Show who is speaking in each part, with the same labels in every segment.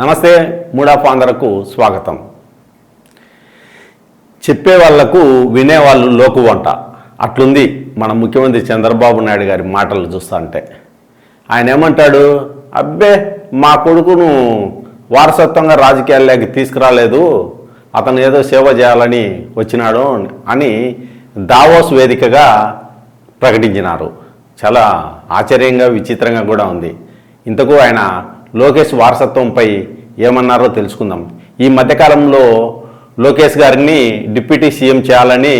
Speaker 1: నమస్తే మూడాఫ్ ఆంధ్రకు స్వాగతం. చెప్పే వాళ్ళకు వినేవాళ్ళు లోకు వంట అట్లుంది మన ముఖ్యమంత్రి చంద్రబాబు నాయుడు గారి మాటలు చూస్తా అంటే ఆయన ఏమంటాడు అబ్బే మా కొడుకును వారసత్వంగా రాజకీయాల్లోకి తీసుకురాలేదు అతను ఏదో సేవ చేయాలని వచ్చినాడు అని దావోస్ వేదికగా ప్రకటించినారు. చాలా ఆశ్చర్యంగా విచిత్రంగా కూడా ఉంది. ఇంతకు ఆయన లోకేష్ వారసత్వంపై ఏమన్నారో తెలుసుకుందాం. ఈ మధ్యకాలంలో లోకేష్ గారిని డిప్యూటీ సీఎం చేయాలని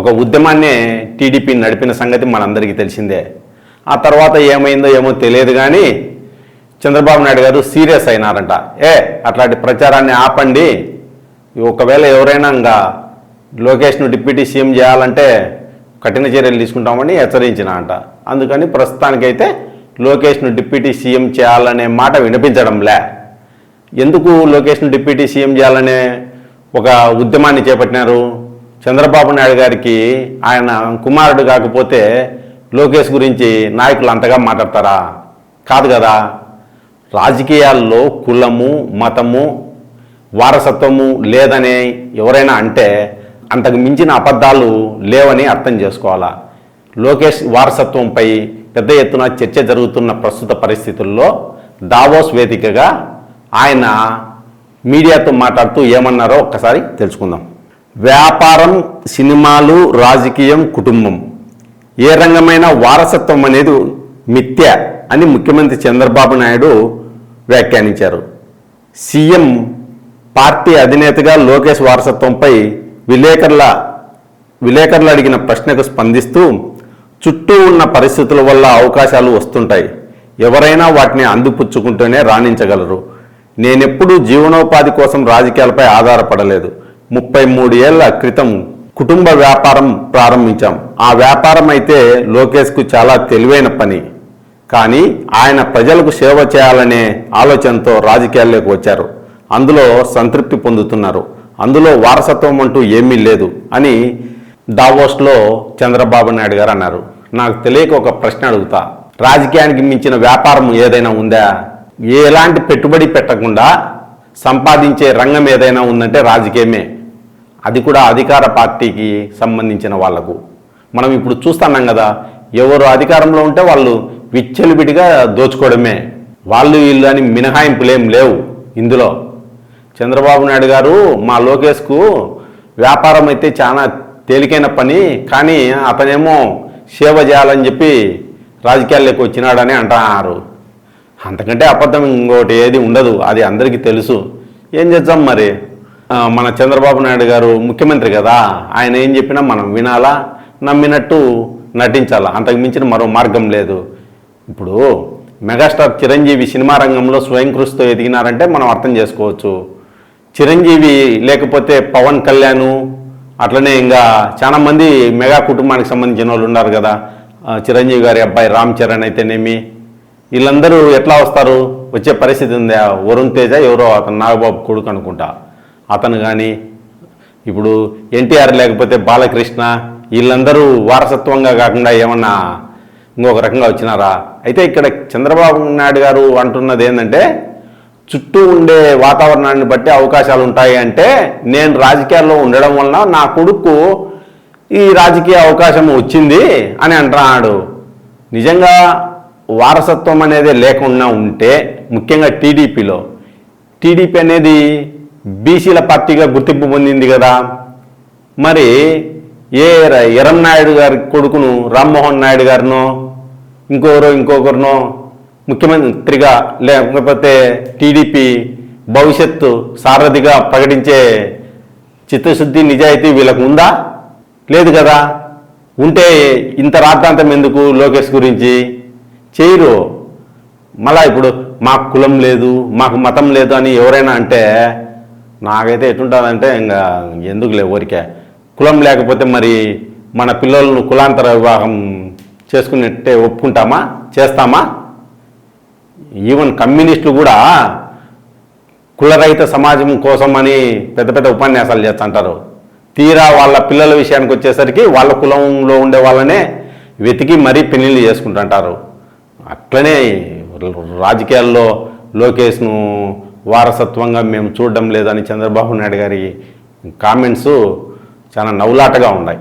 Speaker 1: ఒక ఉద్యమాన్నే టీడీపీ నడిపిన సంగతి మనందరికీ తెలిసిందే. ఆ తర్వాత ఏమైందో ఏమో తెలియదు కానీ చంద్రబాబు నాయుడు గారు సీరియస్ అయినారంట. ఏ అట్లాంటి ప్రచారాన్ని ఆపండి. ఒకవేళ ఎవరైనా ఇంకా లోకేష్ను డిప్యూటీ సీఎం చేయాలంటే కఠిన చర్యలు తీసుకుంటామని హెచ్చరించిన అంట అందుకని ప్రస్తుతానికైతే లోకేష్ను డిప్యూటీ సీఎం చేయాలనే మాట వినిపించడంలే. ఎందుకు లోకేష్ను డిప్యూటీ సీఎం చేయాలనే ఒక ఉద్యమాన్ని చేపట్టినారు? చంద్రబాబు నాయుడు గారికి ఆయన కుమారుడు కాకపోతే లోకేష్ గురించి నాయకులు అంతగా మాట్లాడతారా? కాదు కదా. రాజకీయాల్లో కులము మతము వారసత్వము లేదని ఎవరైనా అంటే అంతకు మించిన అబద్ధాలు లేవని అర్థం చేసుకోవాలా? లోకేష్ వారసత్వంపై పెద్ద ఎత్తున చర్చ జరుగుతున్న ప్రస్తుత పరిస్థితుల్లో దావోస్ వేదికగా ఆయన మీడియాతో మాట్లాడుతూ ఏమన్నారో ఒక్కసారి తెలుసుకుందాం. వ్యాపారం సినిమాలు రాజకీయం కుటుంబం. ఏ రంగమైన వారసత్వం అనేది మిథ్య అని ముఖ్యమంత్రి చంద్రబాబు నాయుడు వ్యాఖ్యానించారు. సీఎం పార్టీ అధినేతగా లోకేష్ వారసత్వంపై విలేకరుల విలేకరులు అడిగిన ప్రశ్నకు స్పందిస్తూ చుట్టూ ఉన్న పరిస్థితుల వల్ల అవకాశాలు వస్తుంటాయి. ఎవరైనా వాటిని అందిపుచ్చుకుంటూనే రాణించగలరు. నేనెప్పుడూ జీవనోపాధి కోసం రాజకీయాలపై ఆధారపడలేదు. ముప్పై మూడు ఏళ్ళ క్రితం కుటుంబ వ్యాపారం ప్రారంభించాం. ఆ వ్యాపారం అయితే లోకేష్కు చాలా తెలివైన పని. కానీ ఆయన ప్రజలకు సేవ చేయాలనే ఆలోచనతో రాజకీయాల్లోకి వచ్చారు. అందులో సంతృప్తి పొందుతున్నారు. అందులో వారసత్వం అంటూ ఏమీ లేదు అని దావోస్లో చంద్రబాబు నాయుడు గారు అన్నారు. నాకు తెలియక ఒక ప్రశ్న అడుగుతా. రాజకీయానికి మించిన వ్యాపారం ఏదైనా ఉందా? ఎలాంటి పెట్టుబడి పెట్టకుండా సంపాదించే రంగం ఏదైనా ఉందంటే రాజకీయమే. అది కూడా అధికార పార్టీకి సంబంధించిన వాళ్ళకు మనం ఇప్పుడు చూస్తున్నాం కదా ఎవరు అధికారంలో ఉంటే వాళ్ళు విచ్చలిబిడిగా దోచుకోవడమే. వాళ్ళు వీళ్ళు అని మినహాయింపులేం లేవు ఇందులో. చంద్రబాబు నాయుడు గారు మా లోకేష్కు వ్యాపారం అయితే చాలా తేలికైన పని కానీ అతనేమో సేవ చేయాలని చెప్పి రాజకీయాల్లోకి వచ్చినాడని అంటున్నారు అంతకంటే అబద్ధం ఇంకోటి ఏది ఉండదు అది అందరికీ తెలుసు. ఏం చేద్దాం మరి? మన చంద్రబాబు నాయుడు గారు ముఖ్యమంత్రి కదా ఆయన ఏం చెప్పినా మనం వినాలా? నమ్మినట్టు నటించాలా? అంతకు మించిన మరో మార్గం లేదు. ఇప్పుడు మెగాస్టార్ చిరంజీవి సినిమా రంగంలో స్వయం కృషితో ఎదిగినారంటే మనం అర్థం చేసుకోవచ్చు. చిరంజీవి లేకపోతే పవన్ కళ్యాణ్ అట్లనే ఇంకా చాలామంది మెగా కుటుంబానికి సంబంధించిన వాళ్ళు ఉన్నారు కదా. చిరంజీవి గారి అబ్బాయి రామ్ చరణ్ అయితేనేమి. వీళ్ళందరూ ఎట్లా వస్తారు? వచ్చే పరిస్థితి ఉందా. వరుణ్ తేజ ఎవరో అతను నాగబాబు కొడుకు అనుకుంటా. అతను కానీ ఇప్పుడు ఎన్టీఆర్ లేకపోతే బాలకృష్ణ వీళ్ళందరూ వారసత్వంగా కాకుండా ఏమన్నా ఇంకొక రకంగా వచ్చినారా? అయితే ఇక్కడ చంద్రబాబు నాయుడు గారు అంటున్నది ఏంటంటే చుట్టూ ఉండే వాతావరణాన్ని బట్టి అవకాశాలు ఉంటాయి అంటే నేను రాజకీయాల్లో ఉండడం వలన నా కొడుకు ఈ రాజకీయ అవకాశం వచ్చింది అని అంటున్నాడు. నిజంగా వారసత్వం అనేది లేకుండా ఉంటే ముఖ్యంగా టీడీపీలో టీడీపీ అనేది బీసీల పార్టీగా గుర్తింపు పొందింది కదా. మరి ఏ ఎరం నాయుడు గారి కొడుకును రామ్మోహన్ నాయుడు గారినో ఇంకొకరు ఇంకొకరినో ముఖ్యమంత్రిగా లేకపోతే టీడీపీ భవిష్యత్తు సారథిగా ప్రకటించే చిత్తశుద్ధి నిజాయితీ వీళ్ళకు ఉందా? లేదు కదా. ఉంటే ఇంత రాద్ధాంతం ఎందుకు లోకేష్ గురించి? చేయరు. మళ్ళా ఇప్పుడు మాకు కులం లేదు మాకు మతం లేదు అని ఎవరైనా అంటే నాకైతే ఎటుంటుందంటే ఇంకా ఎందుకు లేవు ఊరికే. కులం లేకపోతే మరి మన పిల్లలను కులాంతర వివాహం చేసుకున్నట్టే ఒప్పుకుంటామా? చేస్తామా? ఈవెన్ కమ్యూనిస్టులు కూడా కులరహిత సమాజం కోసం అని పెద్ద పెద్ద ఉపన్యాసాలు చేస్తుంటారు. తీరా వాళ్ళ పిల్లల విషయానికి వచ్చేసరికి వాళ్ళ కులంలో ఉండే వాళ్ళనే వెతికి మరీ పెళ్ళిళ్ళు చేసుకుంటుంటారు. అట్లనే రాజకీయాల్లో లోకేష్ను వారసత్వంగా మేము చూడడం లేదని చంద్రబాబు నాయుడు గారి కామెంట్స్ చాలా నవ్వులాటగా ఉన్నాయి.